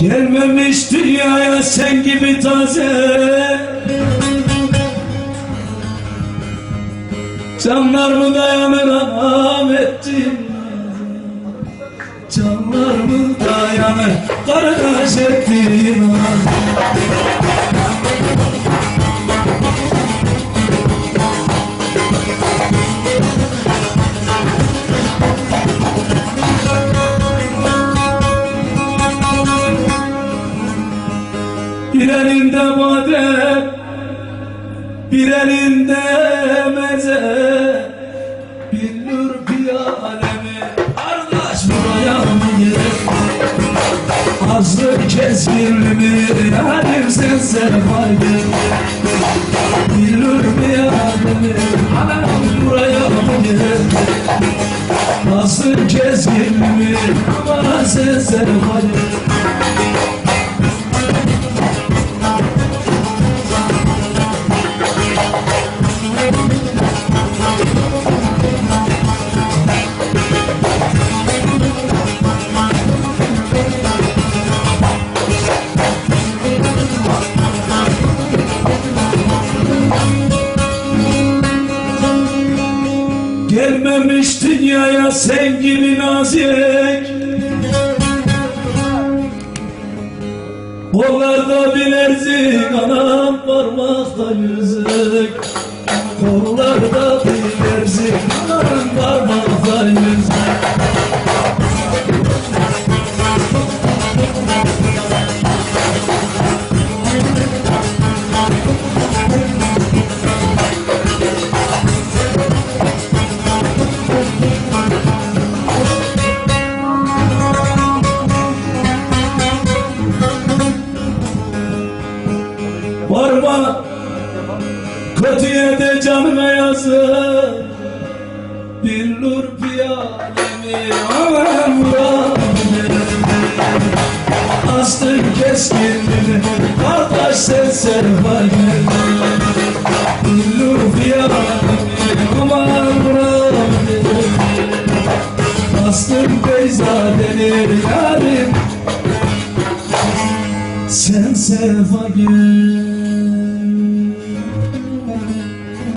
Gelmemiş dünyaya sen gibi taze. Canlar mı dayanır ettim Canlar mı dayanır kardeş ettim Bir elinde badem Bir elinde meze Billur piyalemi Kardeş buraya mı gel Azlık keskinliğimi Yarim sen sermaydı Billur piyalemi Anam buraya mı gel Azlık keskinliğimi Aman sen sermaydı Gelmemiş dünyaya sen gibi nazik Kollarda bilezik anam parmakta yüzük. Kollarda Varma kötüye de canına yazık Billur piyalemi aman Rabbim. Astın keskinliğini kardeş sen serva Billur piyalemi aman Rabbim. Astın Beyza denir yarim. Sen gül